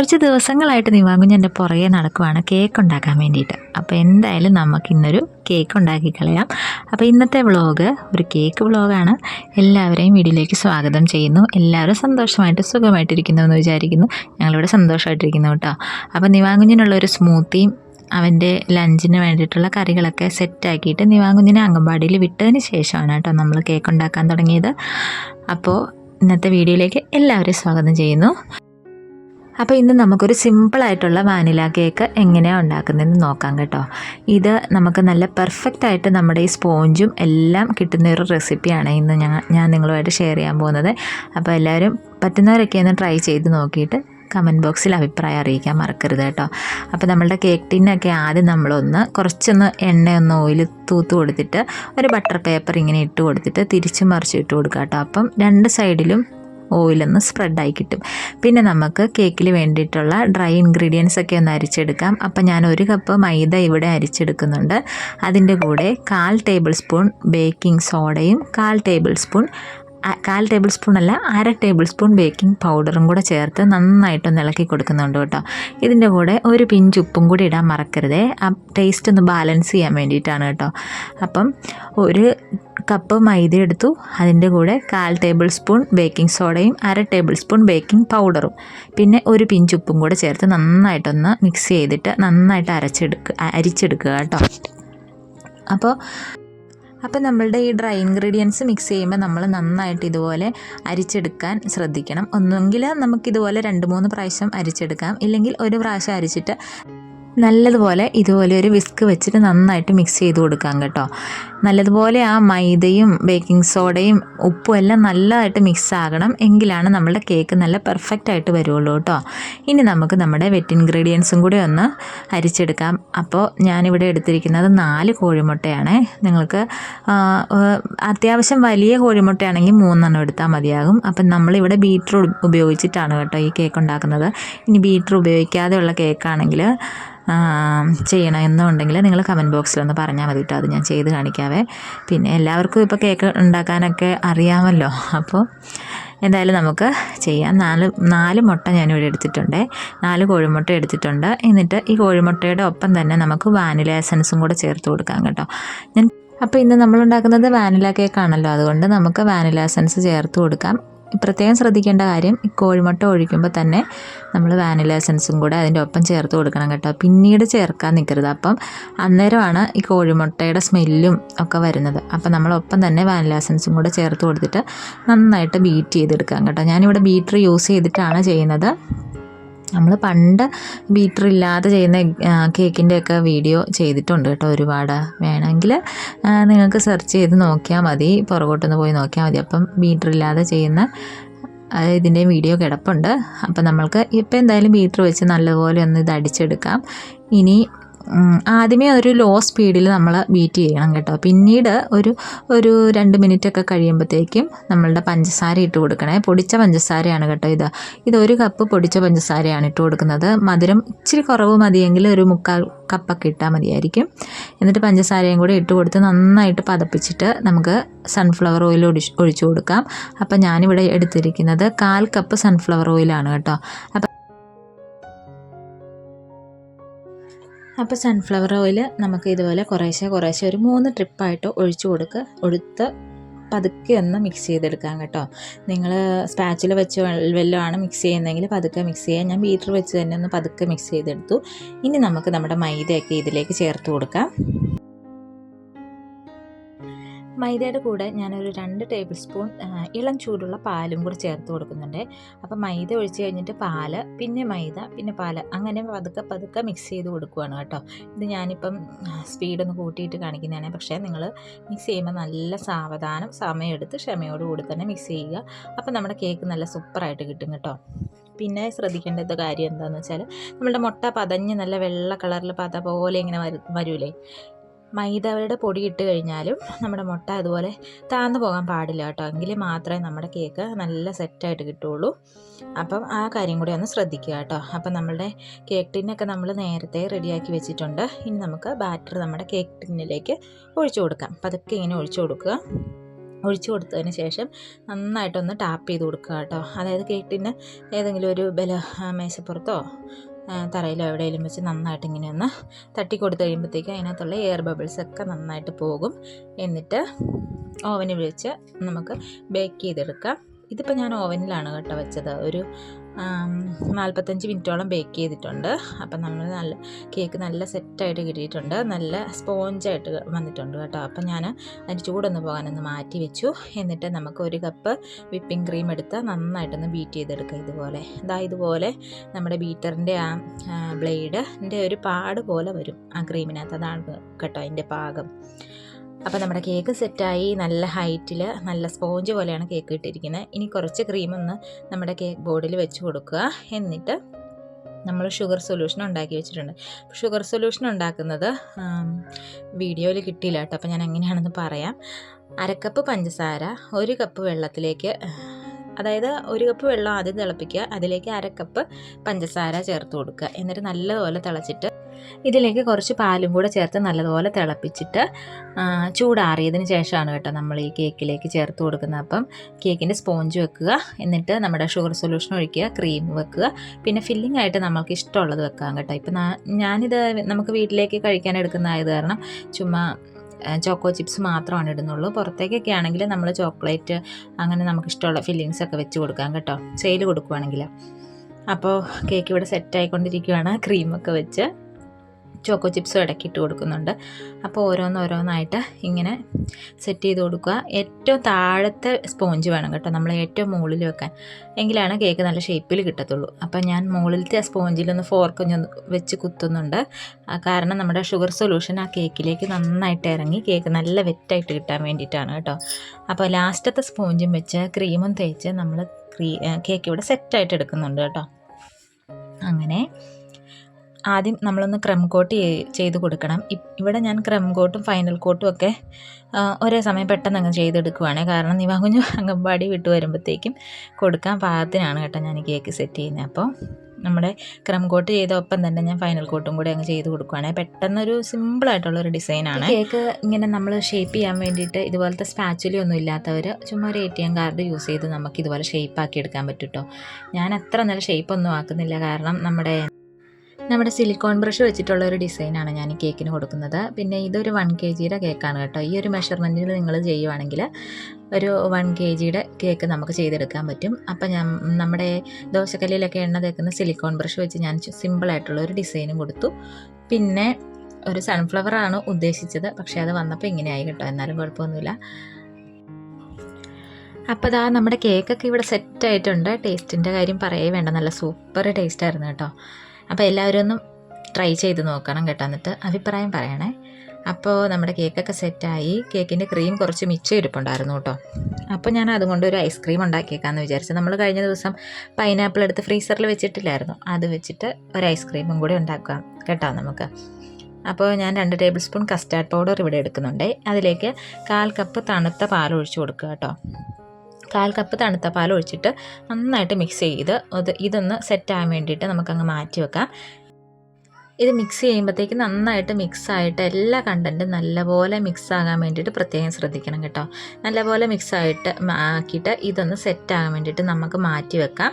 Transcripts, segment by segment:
കുറച്ച് ദിവസങ്ങളായിട്ട് നിവാങ്കുഞ്ഞ് എന്റെ പുറകെ നടക്കുവാണ്. കേക്ക് ഉണ്ടാക്കാൻ വേണ്ടിയിട്ട്. അപ്പോൾ എന്തായാലും നമുക്ക് ഇന്നൊരു കേക്ക് ഉണ്ടാക്കി കളയാം. അപ്പോൾ ഇന്നത്തെ വ്ളോഗ് ഒരു കേക്ക് വ്ളോഗാണ്. എല്ലാവരെയും വീഡിയോയിലേക്ക് സ്വാഗതം ചെയ്യുന്നു. എല്ലാവരും സന്തോഷമായിട്ട് സുഖമായിട്ടിരിക്കുന്നു എന്ന് വിചാരിക്കുന്നു. ഞങ്ങളിവിടെ സന്തോഷമായിട്ടിരിക്കുന്നു കേട്ടോ. അപ്പോൾ നിവാങ്കുഞ്ഞിനുള്ള ഒരു സ്മൂത്തിയും അവന്റെ ലഞ്ചിന് വേണ്ടിയിട്ടുള്ള കറികളൊക്കെ സെറ്റാക്കിയിട്ട് നിവാങ്കുഞ്ഞിനെ അംഗൻവാടിയിൽ വിട്ടതിന് ശേഷമാണ് കേട്ടോ നമ്മൾ കേക്ക് ഉണ്ടാക്കാൻ തുടങ്ങിയത്. അപ്പോൾ ഇന്നത്തെ വീഡിയോയിലേക്ക് എല്ലാവരെയും സ്വാഗതം ചെയ്യുന്നു. അപ്പോൾ ഇന്ന് നമുക്കൊരു സിമ്പിളായിട്ടുള്ള വാനില കേക്ക് എങ്ങനെയാണ് ഉണ്ടാക്കുന്നതെന്ന് നോക്കാം കേട്ടോ. ഇത് നമുക്ക് നല്ല പെർഫെക്റ്റ് ആയിട്ട് നമ്മുടെ ഈ സ്പോഞ്ചും എല്ലാം കിട്ടുന്ന ഒരു റെസിപ്പിയാണ് ഇന്ന് ഞാൻ ഞാൻ നിങ്ങളുമായിട്ട് ഷെയർ ചെയ്യാൻ പോകുന്നത്. അപ്പോൾ എല്ലാവരും പറ്റുന്നവരൊക്കെ ഒന്ന് ട്രൈ ചെയ്ത് നോക്കിയിട്ട് കമന്റ് ബോക്സിൽ അഭിപ്രായം അറിയിക്കാൻ മറക്കരുത് കേട്ടോ. അപ്പോൾ നമ്മളുടെ കേക്ക് ടിന്നൊക്കെ ആദ്യം നമ്മളൊന്ന് കുറച്ചൊന്ന് എണ്ണയൊന്ന് ഓയിൽ തൂത്ത് കൊടുത്തിട്ട് ഒരു ബട്ടർ പേപ്പർ ഇങ്ങനെ ഇട്ട് കൊടുത്തിട്ട് തിരിച്ചു മറിച്ച് ഇട്ട് കൊടുക്കുക കേട്ടോ അപ്പം രണ്ട് സൈഡിലും ഓയിലൊന്ന് സ്പ്രെഡായി കിട്ടും. പിന്നെ നമുക്ക് കേക്കിൽ വേണ്ടിയിട്ടുള്ള ഡ്രൈ ഇൻഗ്രീഡിയൻസ് ഒക്കെ ഒന്ന് അരിച്ചെടുക്കാം. അപ്പം ഞാൻ ഒരു കപ്പ് മൈദ ഇവിടെ അരിച്ചെടുക്കുന്നുണ്ട്. അതിന്റെ കൂടെ കാൽ ടേബിൾ സ്പൂൺ ബേക്കിംഗ് സോഡയും കാൽ ടേബിൾ സ്പൂൺ കാൽ ടേബിൾ സ്പൂൺ അല്ല അര ടേബിൾ സ്പൂൺ ബേക്കിംഗ് പൗഡറും കൂടെ ചേർത്ത് നന്നായിട്ടൊന്ന് ഇളക്കി കൊടുക്കുന്നുണ്ട് കേട്ടോ. ഇതിന്റെ കൂടെ ഒരു പിഞ്ച് ഉപ്പും കൂടി ഇടാൻ മറക്കരുതേ. ആ ടേസ്റ്റ് ഒന്ന് ബാലൻസ് ചെയ്യാൻ വേണ്ടിയിട്ടാണ് കേട്ടോ. അപ്പം ഒരു കപ്പ് മൈദ എടുത്തു. അതിന്റെ കൂടെ കാൽ ടേബിൾ സ്പൂൺ ബേക്കിംഗ് സോഡയും അര ടേബിൾ സ്പൂൺ ബേക്കിംഗ് പൗഡറും. പിന്നെ ഒരു പിഞ്ചുപ്പും കൂടെ ചേർത്ത് നന്നായിട്ടൊന്ന് മിക്സ് ചെയ്തിട്ട് നന്നായിട്ട് അരച്ചെടുക്കുക അരിച്ചെടുക്കുക കേട്ടോ. അപ്പോൾ അപ്പോൾ നമ്മളുടെ ഈ ഡ്രൈ ഇൻഗ്രീഡിയൻസ് മിക്സ് ചെയ്യുമ്പോൾ നമ്മൾ നന്നായിട്ട് ഇതുപോലെ അരിച്ചെടുക്കാൻ ശ്രദ്ധിക്കണം. ഒന്നുകിൽ നമുക്കിതുപോലെ രണ്ട് മൂന്ന് പ്രാവശ്യം അരിച്ചെടുക്കാം. ഇല്ലെങ്കിൽ ഒരു പ്രാവശ്യം അരിച്ചിട്ട് നല്ലതുപോലെ ഇതുപോലെ ഒരു വിസ്ക് വെച്ചിട്ട് നന്നായിട്ട് മിക്സ് ചെയ്ത് കൊടുക്കാം കേട്ടോ. നല്ലതുപോലെ ആ മൈദയും ബേക്കിംഗ് സോഡയും ഉപ്പും എല്ലാം നല്ലതായിട്ട് മിക്സ് ആകണം. എങ്കിലാണ് നമ്മുടെ കേക്ക് നല്ല പെർഫെക്റ്റ് ആയിട്ട് വരുള്ളൂ കേട്ടോ. ഇനി നമുക്ക് നമ്മുടെ വെറ്റ് ഇൻഗ്രീഡിയൻസും കൂടി ഒന്ന് അരിച്ചെടുക്കാം. അപ്പോൾ ഞാനിവിടെ എടുത്തിരിക്കുന്നത് നാല് കോഴിമുട്ടയാണ്. നിങ്ങൾക്ക് അത്യാവശ്യം വലിയ കോഴിമുട്ടയാണെങ്കിൽ മൂന്നെണ്ണം എടുത്താൽ മതിയാകും. അപ്പം നമ്മളിവിടെ ബീറ്റർ ഉപയോഗിച്ചിട്ടാണ് കേട്ടോ ഈ കേക്ക് ഉണ്ടാക്കുന്നത്. ഇനി ബീറ്റർ ഉപയോഗിക്കാതെയുള്ള കേക്കാണെങ്കിൽ ചെയ്യണം എന്നുണ്ടെങ്കിൽ നിങ്ങൾ കമന്റ് ബോക്സിലൊന്ന് പറഞ്ഞാൽ മതി കേട്ടോ അത് ഞാൻ ചെയ്ത് കാണിക്കാവേ. പിന്നെ എല്ലാവർക്കും ഇപ്പോൾ കേക്ക് ഉണ്ടാക്കാനൊക്കെ അറിയാമല്ലോ. അപ്പോൾ എന്തായാലും നമുക്ക് ചെയ്യാം. നാല് നാല് മുട്ട ഞാനിവിടെ എടുത്തിട്ടുണ്ട്. നാല് കോഴിമുട്ട എടുത്തിട്ടുണ്ട്. എന്നിട്ട് ഈ കോഴിമുട്ടയുടെ ഒപ്പം തന്നെ നമുക്ക് വാനില എസൻസും കൂടെ ചേർത്ത് കൊടുക്കാം കേട്ടോ. ഞാൻ അപ്പോൾ ഇന്ന് നമ്മൾ ഉണ്ടാക്കുന്നത് വാനില കേക്കാണല്ലോ. അതുകൊണ്ട് നമുക്ക് വാനില എസൻസ് ചേർത്ത് കൊടുക്കാം. പ്രത്യേകം ശ്രദ്ധിക്കേണ്ട കാര്യം ഈ കോഴിമുട്ട ഒഴിക്കുമ്പോൾ തന്നെ നമ്മൾ വാനില എസൻസും കൂടെ അതിന്റെ ഒപ്പം ചേർത്ത് കൊടുക്കണം കേട്ടോ. പിന്നീട് ചേർക്കാൻ നിൽക്കരുത് അപ്പം അന്നേരമാണ് ഈ കോഴിമുട്ടയുടെ സ്മെല്ലും ഒക്കെ വരുന്നത്. അപ്പം നമ്മൾ ഒപ്പം തന്നെ വാനില എസൻസും കൂടെ ചേർത്ത് കൊടുത്തിട്ട് നന്നായിട്ട് ബീറ്റ് ചെയ്തെടുക്കാം കേട്ടോ. ഞാനിവിടെ ബീറ്റർ യൂസ് ചെയ്തിട്ടാണ് ചെയ്യുന്നത്. നമ്മൾ പണ്ട് ബീറ്റർ ഇല്ലാതെ ചെയ്യുന്ന കേക്കിന്റെയൊക്കെ വീഡിയോ ചെയ്തിട്ടുണ്ട് കേട്ടോ ഒരുപാട്. വേണമെങ്കിൽ നിങ്ങൾക്ക് സെർച്ച് ചെയ്ത് നോക്കിയാൽ മതി. പുറകോട്ടൊന്ന് പോയി നോക്കിയാൽ മതി. അപ്പം ബീറ്റർ ഇല്ലാതെ ചെയ്യുന്ന ഇതിന്റെയും ഇതിന്റെ വീഡിയോ കിടപ്പുണ്ട്. അപ്പം നമ്മൾക്ക് ഇപ്പം എന്തായാലും ബീറ്റർ വെച്ച് നല്ലപോലെ ഒന്ന് ഇത് അടിച്ചെടുക്കാം. ഇനി ആദ്യമേ ഒരു ലോ സ്പീഡിൽ നമ്മൾ ബീറ്റ് ചെയ്യണം കേട്ടോ. പിന്നീട് ഒരു ഒരു രണ്ട് മിനിറ്റ് ഒക്കെ കഴിയുമ്പോഴത്തേക്കും നമ്മളുടെ പഞ്ചസാര ഇട്ട് കൊടുക്കണേ. പൊടിച്ച പഞ്ചസാരയാണ് കേട്ടോ ഇത്. ഇത് ഒരു കപ്പ് പൊടിച്ച പഞ്ചസാരയാണ് ഇട്ട് കൊടുക്കുന്നത്. മധുരം ഇച്ചിരി കുറവ് മതിയെങ്കിൽ ഒരു മുക്കാൽ കപ്പൊക്കെ ഇട്ടാൽ മതിയായിരിക്കും. എന്നിട്ട് പഞ്ചസാരയും കൂടി ഇട്ട് കൊടുത്ത് നന്നായിട്ട് പതപ്പിച്ചിട്ട് നമുക്ക് സൺഫ്ലവർ ഓയിൽ ഒഴിച്ച് ഒഴിച്ചു കൊടുക്കാം. അപ്പം ഞാനിവിടെ എടുത്തിരിക്കുന്നത് കാൽ കപ്പ് സൺഫ്ലവർ ഓയിലാണ് കേട്ടോ. അപ്പം അപ്പോൾ സൺഫ്ലവർ ഓയിൽ നമുക്ക് ഇതുപോലെ കുറേശ്ശെ കുറേശ്ശെ ഒരു മൂന്ന് ട്രിപ്പായിട്ട് ഒഴിച്ചു കൊടുക്കുക ഒഴുത്ത് പതുക്കെ ഒന്ന് മിക്സ് ചെയ്തെടുക്കാം കേട്ടോ. നിങ്ങൾ സ്പാച്ചിൽ വെച്ച് വെല്ലമാണ് മിക്സ് ചെയ്യുന്നതെങ്കിൽ പതുക്കെ മിക്സ് ചെയ്യാം. ഞാൻ ബീറ്റർ വെച്ച് തന്നെ ഒന്ന് പതുക്കെ മിക്സ് ചെയ്തെടുത്തു. ഇനി നമുക്ക് നമ്മുടെ മൈദയൊക്കെ ഇതിലേക്ക് ചേർത്ത് കൊടുക്കാം. മൈദയുടെ കൂടെ ഞാനൊരു രണ്ട് ടേബിൾ സ്പൂൺ ഇളം ചൂടുള്ള പാലും കൂടി ചേർത്ത് കൊടുക്കുന്നുണ്ട്. അപ്പം മൈദ ഒഴിച്ച് കഴിഞ്ഞിട്ട് പാൽ പിന്നെ മൈദ പിന്നെ പാൽ അങ്ങനെ പതുക്കെ പതുക്കെ മിക്സ് ചെയ്ത് കൊടുക്കുവാണ് കേട്ടോ. ഇത് ഞാനിപ്പം സ്പീഡൊന്ന് കൂട്ടിയിട്ട് കാണിക്കുന്നതാണ്. പക്ഷേ നിങ്ങൾ മിക്സ് ചെയ്യുമ്പോൾ നല്ല സാവധാനം സമയമെടുത്ത് ക്ഷമയോടുകൂടി തന്നെ മിക്സ് ചെയ്യുക. അപ്പം നമ്മുടെ കേക്ക് നല്ല സൂപ്പറായിട്ട് കിട്ടും കേട്ടോ. പിന്നെ ശ്രദ്ധിക്കേണ്ടത് കാര്യം എന്താണെന്ന് വെച്ചാൽ നമ്മുടെ മുട്ട പതഞ്ഞ് നല്ല വെള്ള കളറിൽ പത പോലെ ഇങ്ങനെ വരു വരൂലേ? മൈദയുടെ പൊടി ഇട്ട് കഴിഞ്ഞാലും നമ്മുടെ മുട്ട അതുപോലെ താന്നു പോകാൻ പാടില്ല കേട്ടോ. എങ്കിൽ മാത്രമേ നമ്മുടെ കേക്ക് നല്ല സെറ്റായിട്ട് കിട്ടുള്ളൂ അപ്പം ആ കാര്യം കൂടി ഒന്ന് ശ്രദ്ധിക്കുക കേട്ടോ. അപ്പം നമ്മളുടെ കേക്ക് ടിന്നൊക്കെ നമ്മൾ നേരത്തെ റെഡിയാക്കി വെച്ചിട്ടുണ്ട്. ഇനി നമുക്ക് ബാറ്റർ നമ്മുടെ കേക്ക് ടിന്നിലേക്ക് ഒഴിച്ചു കൊടുക്കാം. പതുക്കെ ഇങ്ങനെ ഒഴിച്ചു കൊടുക്കുക. ഒഴിച്ചു കൊടുത്തതിന് ശേഷം നന്നായിട്ടൊന്ന് ടാപ്പ് ചെയ്ത് കൊടുക്കുക കേട്ടോ. അതായത് കേക്ക് ടിന്ന് ഏതെങ്കിലും ഒരു ബല മേശപ്പുറത്തോ തറയിലോ എവിടെയെങ്കിലും വെച്ച് നന്നായിട്ട് ഇങ്ങനെ ഒന്ന് തട്ടി കൊടുത്ത് കഴിയുമ്പോഴത്തേക്കും അതിനകത്തുള്ള എയർ ബബിൾസ് ഒക്കെ നന്നായിട്ട് പോകും. എന്നിട്ട് ഓവനിൽ വെച്ച് നമുക്ക് ബേക്ക് ചെയ്തെടുക്കാം. ഇതിപ്പോൾ ഞാൻ ഓവനിലാണ് കേട്ടോ വെച്ചത്. ഒരു നാൽപ്പത്തഞ്ച് മിനിറ്റോളം ബേക്ക് ചെയ്തിട്ടുണ്ട്. അപ്പം നമ്മൾ നല്ല കേക്ക് നല്ല സെറ്റായിട്ട് കിട്ടിയിട്ടുണ്ട്. നല്ല സ്പോഞ്ചായിട്ട് വന്നിട്ടുണ്ട് കേട്ടോ. അപ്പം ഞാൻ അതിന്റെ ചൂടൊന്ന് പോകാനൊന്ന് മാറ്റി വെച്ചു. എന്നിട്ട് നമുക്ക് ഒരു കപ്പ് വിപ്പിംഗ് ക്രീം എടുത്ത് നന്നായിട്ടൊന്ന് ബീറ്റ് ചെയ്തെടുക്കുക ഇതുപോലെ. ഇതാ ഇതുപോലെ നമ്മുടെ ബീറ്ററിന്റെ ആ ബ്ലേഡിന്റെ ഒരു പാട് പോലെ വരും ആ ക്രീമിനകത്ത്. അതാണ് കേട്ടോ അതിന്റെ പാകം. അപ്പോൾ നമ്മുടെ കേക്ക് സെറ്റായി നല്ല ഹൈറ്റിൽ നല്ല സ്പോഞ്ച് പോലെയാണ് കേക്ക് ഇട്ടിരിക്കുന്നത് ഇനി കുറച്ച് ക്രീം ഒന്ന് നമ്മുടെ കേക്ക് ബോർഡിൽ വെച്ച് കൊടുക്കുക. എന്നിട്ട് നമ്മൾ ഷുഗർ സൊല്യൂഷൻ ഉണ്ടാക്കി വെച്ചിട്ടുണ്ട്. ഷുഗർ സൊല്യൂഷൻ ഉണ്ടാക്കുന്നത് വീഡിയോയിൽ കിട്ടിയില്ല കേട്ടോ. അപ്പോൾ ഞാൻ എങ്ങനെയാണെന്ന് പറയാം. അരക്കപ്പ് പഞ്ചസാര ഒരു കപ്പ് വെള്ളത്തിലേക്ക് അതായത് ഒരു കപ്പ് വെള്ളം ആദ്യം തിളപ്പിക്കുക. അതിലേക്ക് അരക്കപ്പ് പഞ്ചസാര ചേർത്ത് കൊടുക്കുക. എന്നിട്ട് നല്ലതുപോലെ തിളച്ചിട്ട് ഇതിലേക്ക് കുറച്ച് പാലും കൂടെ ചേർത്ത് നല്ലതുപോലെ തിളപ്പിച്ചിട്ട് ചൂടാറിയതിന് ശേഷമാണ് കേട്ടോ നമ്മൾ ഈ കേക്കിലേക്ക് ചേർത്ത് കൊടുക്കുന്നത്. അപ്പം കേക്കിന്റെ സ്പോഞ്ച് വെക്കുക എന്നിട്ട് നമ്മുടെ ഷുഗർ സൊല്യൂഷൻ ഒഴിക്കുക ക്രീം വെക്കുക പിന്നെ ഫില്ലിംഗ് ആയിട്ട് നമുക്ക് ഇഷ്ടമുള്ളത് വെക്കാം കേട്ടോ. ഇപ്പം ഞാനിത് നമുക്ക് വീട്ടിലേക്ക് കഴിക്കാൻ എടുക്കുന്നതായത് കാരണം ചുമ്മാ ചോക്കോ ചിപ്സ് മാത്രമാണ് ഇടുന്നുള്ളൂ. പുറത്തേക്കൊക്കെ ആണെങ്കിൽ നമ്മൾ ചോക്ലേറ്റ് അങ്ങനെ നമുക്ക് ഇഷ്ടമുള്ള ഫില്ലിങ്സ് ഒക്കെ വെച്ച് കൊടുക്കാം കേട്ടോ. സെയിൽ കൊടുക്കുവാണെങ്കിൽ. അപ്പോൾ കേക്ക് ഇവിടെ സെറ്റ് സെറ്റായിക്കൊണ്ടിരിക്കുകയാണ് ക്രീമൊക്കെ വെച്ച്. ചോക്കോ ചിപ്സും ഇടയ്ക്ക് ഇട്ട് കൊടുക്കുന്നുണ്ട്. അപ്പോൾ ഓരോന്നോരോന്നായിട്ട് ഇങ്ങനെ സെറ്റ് ചെയ്ത് കൊടുക്കുക. ഏറ്റവും താഴത്തെ സ്പോഞ്ച് വേണം കേട്ടോ. നമ്മൾ ഏറ്റവും മുകളിൽ വെക്കാൻ. എങ്കിലാണ് കേക്ക് നല്ല ഷേപ്പിൽ കിട്ടത്തുള്ളൂ. അപ്പോൾ ഞാൻ മുകളിലത്തെ ഫോർക്ക് ഒന്ന് വെച്ച് കുത്തുന്നുണ്ട്. കാരണം നമ്മുടെ ഷുഗർ സൊല്യൂഷൻ ആ കേക്കിലേക്ക് നന്നായിട്ട് ഇറങ്ങി കേക്ക് നല്ല വെറ്റായിട്ട് കിട്ടാൻ വേണ്ടിയിട്ടാണ് കേട്ടോ. അപ്പോൾ ലാസ്റ്റത്തെ സ്പോഞ്ചും വെച്ച് ക്രീമും തേച്ച് നമ്മൾ ക്രീ കേക്ക് ഇവിടെ സെറ്റായിട്ട് എടുക്കുന്നുണ്ട് കേട്ടോ. അങ്ങനെ ആദ്യം നമ്മളൊന്ന് ക്രം കോട്ട് ചെയ്ത് കൊടുക്കണം. ഇവിടെ ഞാൻ ക്രം കോട്ടും ഫൈനൽ കോട്ടും ഒക്കെ ഒരേ സമയം പെട്ടെന്ന് അങ്ങ് ചെയ്തെടുക്കുവാണ്. കാരണം നിവ കുഞ്ഞു അംഗൻവാടി വിട്ട് വരുമ്പോഴത്തേക്കും കൊടുക്കാൻ പാകത്തിനാണ് കേട്ടോ ഞാൻ കേക്ക് സെറ്റ് ചെയ്യുന്നത്. അപ്പോൾ നമ്മുടെ ക്രം കോട്ട് ചെയ്ത ഒപ്പം തന്നെ ഞാൻ ഫൈനൽ കോട്ടും കൂടി അങ്ങ് ചെയ്ത് കൊടുക്കുവാണെങ്കിൽ പെട്ടെന്നൊരു സിമ്പിളായിട്ടുള്ള ഒരു ഡിസൈനാണ് കേക്ക് ഇങ്ങനെ നമ്മൾ ഷേപ്പ് ചെയ്യാൻ വേണ്ടിയിട്ട് ഇതുപോലത്തെ സ്പാച്ചുലി ഒന്നും ഇല്ലാത്തവർ ചുമ്മാ ഒരു A T M card use ചെയ്ത് നമുക്ക് ഇതുപോലെ ഷേപ്പ് ആക്കി എടുക്കാൻ പറ്റും കേട്ടോ ഞാൻ അത്ര നല്ല ഷേപ്പ് ഒന്നും ആക്കുന്നില്ല. കാരണം നമ്മുടെ നമ്മുടെ സിലിക്കോൺ ബ്രഷ് വെച്ചിട്ടുള്ള ഒരു ഡിസൈനാണ് ഞാൻ ഈ കേക്കിന് കൊടുക്കുന്നത്. പിന്നെ ഇതൊരു വൺ കെ ജിയുടെ കേക്കാണ് കേട്ടോ. ഈ ഒരു മെഷർമെന്റിൽ നിങ്ങൾ ചെയ്യുവാണെങ്കിൽ ഒരു വൺ കെ ജിയുടെ കേക്ക് നമുക്ക് ചെയ്തെടുക്കാൻ പറ്റും. അപ്പം ഞാൻ നമ്മുടെ ദോശക്കല്ലിലൊക്കെ എണ്ണ തേക്കുന്ന സിലിക്കോൺ ബ്രഷ് വെച്ച് ഞാൻ സിമ്പിളായിട്ടുള്ള ഒരു ഡിസൈനും കൊടുത്തു. പിന്നെ ഒരു സൺഫ്ലവർ ആണ് ഉദ്ദേശിച്ചത്. പക്ഷേ അത് വന്നപ്പോൾ ഇങ്ങനെയായി കേട്ടോ. എന്നാലും കുഴപ്പമൊന്നുമില്ല. അപ്പോൾ ദാ നമ്മുടെ കേക്കൊക്കെ ഇവിടെ സെറ്റായിട്ടുണ്ട് ടേസ്റ്റിന്റെ കാര്യം പറയേ വേണ്ട. നല്ല സൂപ്പർ ടേസ്റ്റ് ആയിരുന്നു കേട്ടോ. അപ്പോൾ എല്ലാവരും ഒന്നും ട്രൈ ചെയ്ത് നോക്കണം കേട്ടോ. എന്നിട്ട് അഭിപ്രായം പറയണേ. അപ്പോൾ നമ്മുടെ കേക്കൊക്കെ സെറ്റായി കേക്കിന്റെ ക്രീം കുറച്ച് മിച്ചം ഇരിപ്പുണ്ടായിരുന്നു കേട്ടോ. അപ്പോൾ ഞാൻ അതുകൊണ്ട് ഒരു ഐസ്ക്രീം ഉണ്ടാക്കിയേക്കാമെന്ന് വിചാരിച്ചു. നമ്മൾ കഴിഞ്ഞ ദിവസം പൈനാപ്പിൾ എടുത്ത് ഫ്രീസറിൽ വെച്ചിട്ടില്ലായിരുന്നു. അത് വെച്ചിട്ട് ഒരു ഐസ്ക്രീമും കൂടി ഉണ്ടാക്കാം കേട്ടോ നമുക്ക്. അപ്പോൾ ഞാൻ രണ്ട് ടേബിൾ സ്പൂൺ കസ്റ്റാർഡ് പൗഡർ ഇവിടെ എടുക്കുന്നുണ്ട്. അതിലേക്ക് കാൽ കപ്പ് തണുത്ത പാൽ ഒഴിച്ചു കൊടുക്കുക കേട്ടോ. കാൽ കപ്പ് തണുത്ത പാൽ ഒഴിച്ചിട്ട് നന്നായിട്ട് മിക്സ് ചെയ്ത് അത് ഇതൊന്ന് സെറ്റ് ആകാൻ വേണ്ടിയിട്ട് നമുക്കങ്ങ് മാറ്റി വെക്കാം. ഇത് മിക്സ് ചെയ്യുമ്പോഴത്തേക്ക് നന്നായിട്ട് മിക്സ് ആയിട്ട് എല്ലാ കണ്ടന്റും നല്ലപോലെ മിക്സ് ആകാൻ വേണ്ടിയിട്ട് പ്രത്യേകം ശ്രദ്ധിക്കണം കേട്ടോ. നല്ലപോലെ മിക്സ് ആയിട്ട് ആക്കിയിട്ട് ഇതൊന്ന് സെറ്റ് ആകാൻ വേണ്ടിയിട്ട് നമുക്ക് മാറ്റി വെക്കാം.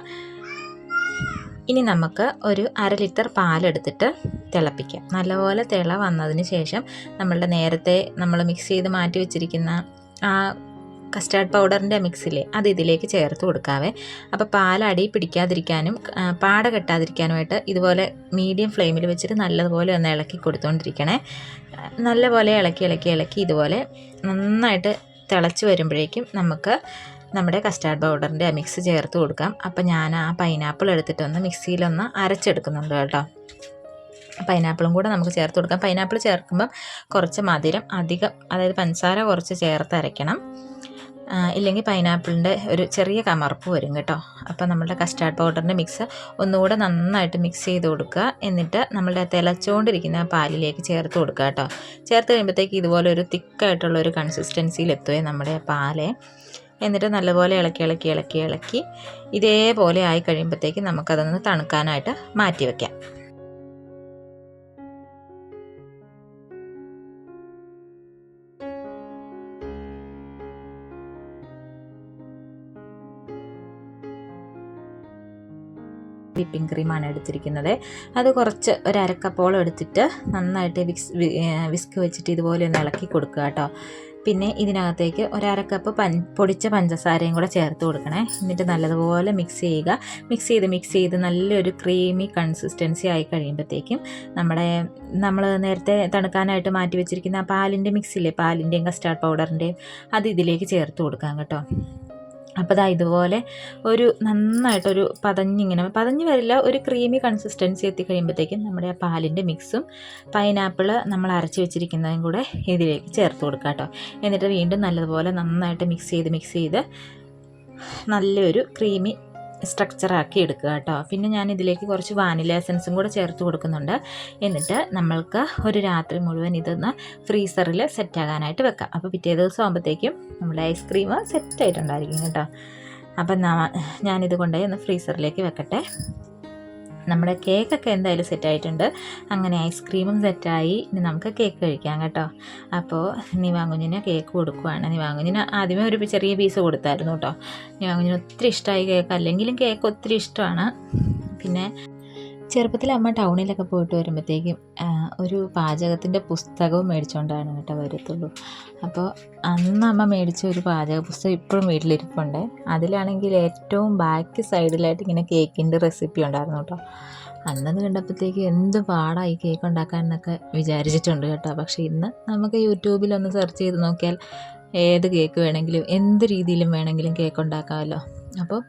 ഇനി നമുക്ക് ഒരു അര ലിറ്റർ പാലെടുത്തിട്ട് തിളപ്പിക്കാം. നല്ലപോലെ തിള വന്നതിന് ശേഷം നമ്മളുടെ നേരത്തെ നമ്മൾ മിക്സ് ചെയ്ത് മാറ്റി വെച്ചിരിക്കുന്ന ആ കസ്റ്റാർഡ് പൗഡറിന്റെ മിക്സിലെ അത് ഇതിലേക്ക് ചേർത്ത് കൊടുക്കാവേ. അപ്പോൾ പാൽ അടി പിടിക്കാതിരിക്കാനും പാട കെട്ടാതിരിക്കാനുമായിട്ട് ഇതുപോലെ മീഡിയം ഫ്ലെയിമിൽ വെച്ചിട്ട് നല്ലതുപോലെ ഒന്ന് ഇളക്കി കൊടുത്തുകൊണ്ടിരിക്കണേ നല്ലപോലെ ഇളക്കി ഇളക്കി ഇളക്കി ഇതുപോലെ നന്നായിട്ട് തിളച്ച് വരുമ്പോഴേക്കും നമുക്ക് നമ്മുടെ കസ്റ്റാർഡ് പൗഡറിന്റെ മിക്സ് ചേർത്ത് കൊടുക്കാം. അപ്പം ഞാൻ ആ പൈനാപ്പിൾ എടുത്തിട്ടൊന്ന് മിക്സിയിലൊന്ന് അരച്ചെടുക്കുന്നുണ്ട് കേട്ടോ. പൈനാപ്പിളും കൂടെ നമുക്ക് ചേർത്ത് കൊടുക്കാം. പൈനാപ്പിൾ ചേർക്കുമ്പം കുറച്ച് മധുരം അധികം അതായത് പഞ്ചസാര കുറച്ച് ചേർത്ത് അരയ്ക്കണം. ഇല്ലെങ്കിൽ പൈനാപ്പിളിന്റെ ഒരു ചെറിയ കമർപ്പ് വരും കേട്ടോ. അപ്പോൾ നമ്മളുടെ കസ്റ്റാർഡ് പൗഡറിന്റെ മിക്സ് ഒന്നുകൂടെ നന്നായിട്ട് മിക്സ് ചെയ്ത് കൊടുക്കുക. എന്നിട്ട് നമ്മളുടെ തിളച്ചുകൊണ്ടിരിക്കുന്ന പാലിലേക്ക് ചേർത്ത് കൊടുക്കുക കേട്ടോ. ചേർത്ത് കഴിയുമ്പോഴത്തേക്ക് ഇതുപോലെ ഒരു തിക്കായിട്ടുള്ള ഒരു കൺസിസ്റ്റൻസിയിൽ എത്തുകയെ നമ്മുടെ പാൽ. എന്നിട്ട് നല്ലപോലെ ഇളക്കി ഇളക്കി ഇളക്കി ഇളക്കി ഇതേപോലെ ആയി കഴിയുമ്പോഴത്തേക്ക് നമുക്കതൊന്ന് തണുക്കാനായിട്ട് മാറ്റി വയ്ക്കാം വിപ്പിംഗ് ക്രീമാണ് എടുത്തിരിക്കുന്നത്. അത് കുറച്ച് ഒരു അരക്കപ്പോളം എടുത്തിട്ട് നന്നായിട്ട് വിക്സ് വിസ്ക് വെച്ചിട്ട് ഇതുപോലെ ഒന്ന് ഇളക്കി കൊടുക്കുക കേട്ടോ. പിന്നെ ഇതിനകത്തേക്ക് ഒരര കപ്പ് പൻ പൊടിച്ച പഞ്ചസാരയും കൂടെ ചേർത്ത് കൊടുക്കണേ. എന്നിട്ട് നല്ലതുപോലെ മിക്സ് ചെയ്യുക. മിക്സ് ചെയ്ത് മിക്സ് ചെയ്ത് നല്ലൊരു ക്രീമി കൺസിസ്റ്റൻസി ആയി കഴിയുമ്പോഴത്തേക്കും നമ്മുടെ നമ്മൾ നേരത്തെ തണുക്കാനായിട്ട് മാറ്റി വെച്ചിരിക്കുന്ന പാലിന്റെ മിക്സില്ലേ പാലിന്റെയും കസ്റ്റാർഡ് പൗഡറിന്റെയും അത് ഇതിലേക്ക് ചേർത്ത് കൊടുക്കാം കേട്ടോ. അപ്പോൾ ദാ ഇതുപോലെ ഒരു നന്നായിട്ടൊരു പതഞ്ഞിങ്ങനെ പതഞ്ഞ് വരില്ല ഒരു ക്രീമി കൺസിസ്റ്റൻസി എത്തിക്കഴിയുമ്പോഴത്തേക്കും നമ്മുടെ ആ പാലിന്റെ മിക്സും പൈനാപ്പിൾ നമ്മൾ അരച്ച് വെച്ചിരിക്കുന്നതും കൂടെ ഇതിലേക്ക് ചേർത്ത് കൊടുക്കുക കേട്ടോ. എന്നിട്ട് വീണ്ടും നല്ലതുപോലെ നന്നായിട്ട് മിക്സ് ചെയ്ത് മിക്സ് ചെയ്ത് നല്ലൊരു ക്രീമി സ്ട്രക്ചറാക്കി എടുക്കുക കേട്ടോ. പിന്നെ ഞാൻ ഇതിലേക്ക് കുറച്ച് വാനില എസൻസും കൂടെ ചേർത്ത് കൊടുക്കുന്നുണ്ട്. എന്നിട്ട് നമ്മൾക്ക് ഒരു രാത്രി മുഴുവൻ ഇതൊന്ന് ഫ്രീസറിൽ സെറ്റാകാനായിട്ട് വെക്കാം. അപ്പോൾ പിറ്റേ ദിവസം ആകുമ്പോഴത്തേക്കും നമ്മുടെ ഐസ്ക്രീം സെറ്റായിട്ടുണ്ടായിരിക്കും കേട്ടോ. അപ്പം ഞാനിത് കൊണ്ടുപോയി ഒന്ന് ഫ്രീസറിലേക്ക് വെക്കട്ടെ. നമ്മുടെ കേക്കൊക്കെ എന്തായാലും സെറ്റായിട്ടുണ്ട്. അങ്ങനെ ഐസ്ക്രീമും സെറ്റായി. ഇനി നമുക്ക് കേക്ക് കഴിക്കാം കേട്ടോ. അപ്പോൾ നിവാങ്കുഞ്ഞിന് കേക്ക് കൊടുക്കുവാണ്. നിവാങ്കുഞ്ഞിന് ആദ്യമേ ഒരു ചെറിയ പീസ് കൊടുത്തായിരുന്നു കേട്ടോ. നിവാങ്കുഞ്ഞിന് ഒത്തിരി ഇഷ്ടമായി കേക്ക്. അല്ലെങ്കിലും കേക്ക് ഒത്തിരി ഇഷ്ടമാണ്. പിന്നെ ചെറുപ്പത്തിൽ അമ്മ ടൗണിലൊക്കെ പോയിട്ട് വരുമ്പോഴത്തേക്കും ഒരു പാചകത്തിന്റെ പുസ്തകവും മേടിച്ചുകൊണ്ടാണ് കേട്ടോ വരത്തുള്ളൂ. അപ്പോൾ അന്ന് അമ്മ മേടിച്ച ഒരു പാചക പുസ്തകം ഇപ്പോഴും വീട്ടിലിരിപ്പുണ്ട്. അതിലാണെങ്കിൽ ഏറ്റവും ബാക്ക് സൈഡിലായിട്ട് ഇങ്ങനെ കേക്കിന്റെ റെസിപ്പി ഉണ്ടായിരുന്നു കേട്ടോ. അന്നത് കണ്ടപ്പോഴത്തേക്ക് എന്ത് പാടായി കേക്ക് ഉണ്ടാക്കാൻ എന്നൊക്കെ വിചാരിച്ചിട്ടുണ്ട് കേട്ടോ. പക്ഷേ ഇന്ന് നമുക്ക് യൂട്യൂബിലൊന്ന് സെർച്ച് ചെയ്ത് നോക്കിയാൽ ഏത് കേക്ക് വേണമെങ്കിലും എന്ത് രീതിയിലും വേണമെങ്കിലും കേക്ക് ഉണ്ടാക്കാമല്ലോ. അപ്പോൾ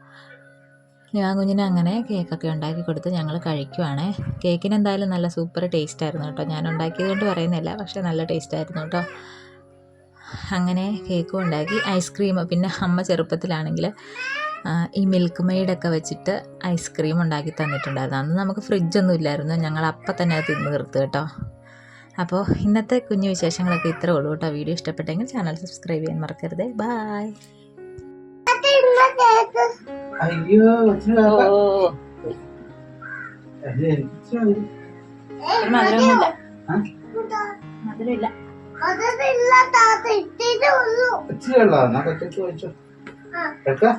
ഞാൻ കുഞ്ഞിനെ അങ്ങനെ കേക്കൊക്കെ ഉണ്ടാക്കി കൊടുത്ത് ഞങ്ങൾ കഴിക്കുവാണ്. കേക്കിന് എന്തായാലും നല്ല സൂപ്പർ ടേസ്റ്റ് ആയിരുന്നു കേട്ടോ. ഞാൻ ഉണ്ടാക്കിയത് കൊണ്ട് പറയുന്നില്ല പക്ഷേ നല്ല ടേസ്റ്റ് ആയിരുന്നു കേട്ടോ. അങ്ങനെ കേക്കും ഉണ്ടാക്കി ഐസ്ക്രീം പിന്നെ അമ്മ ചെറുപ്പത്തിലാണെങ്കിൽ ഈ മിൽക്ക് മെയ്ഡൊക്കെ വെച്ചിട്ട് ഐസ്ക്രീം ഉണ്ടാക്കി തന്നിട്ടുണ്ടായിരുന്നു. അന്ന് നമുക്ക് ഫ്രിഡ്ജൊന്നും ഇല്ലായിരുന്നു. ഞങ്ങൾ അപ്പം തന്നെ അത് തിന്ന് തീർത്ത് കേട്ടോ. അപ്പോൾ ഇന്നത്തെ കുഞ്ഞു വിശേഷങ്ങളൊക്കെ ഇത്രേ ഉള്ളൂ കേട്ടോ. വീഡിയോ ഇഷ്ടപ്പെട്ടെങ്കിൽ ചാനൽ സബ്സ്ക്രൈബ് ചെയ്യാൻ മറക്കരുത്. ബായ്. അയ്യോ ആ? മധുരമില്ല. ഇച്ചിരി വെള്ളം എന്നാ കൊച്ചു ചോദിച്ചോ എടുക്കാം